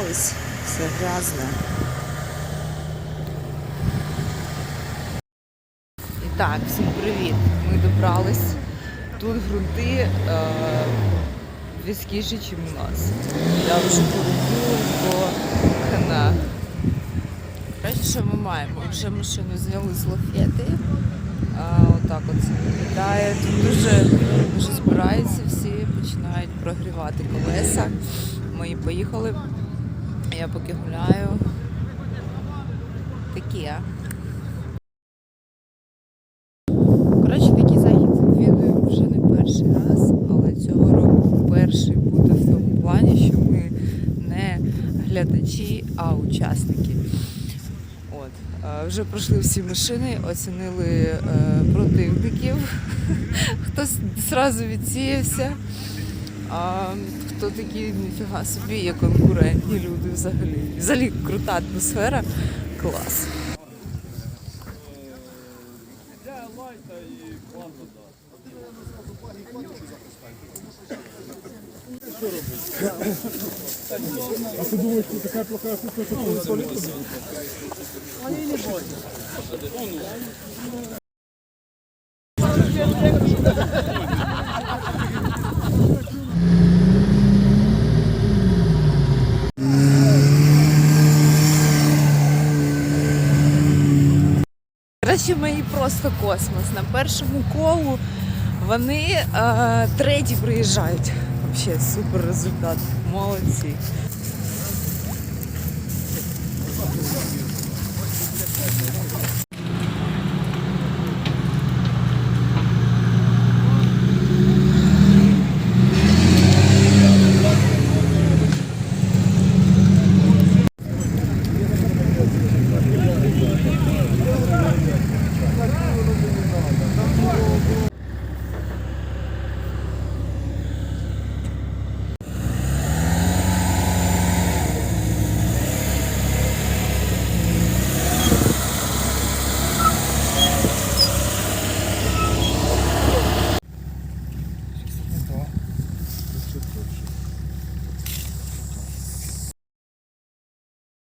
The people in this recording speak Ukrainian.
добрались, все грязне. І так, всім привіт. Ми добрались. Тут ґрунти е, візкіші, ніж у нас. Я вже порухую, бо хана. Що ми маємо? Вже машину зняли з лафети. Отак от це виглядає. Тут дуже, дуже збираються всі, починають прогрівати колеса. Ми поїхали. Я поки гуляю. Такі. Коротше, такий захід відвідую вже не перший раз, але цього року перший буде в тому плані, що ми не глядачі, а учасники. От. е, Вже пройшли всі машини, оцінили е, противників. Хтось одразу відсіявся. А хто такі ніфіга собі є конкурентні люди взагалі. Взагалі крута атмосфера. Клас. А ты думаешь, что такая плохая кухня, что ты туалет Коротше, мої просто космос. На першому колу вони е, треті приїжджають. Взагалі супер результат. Молодці. Thank you.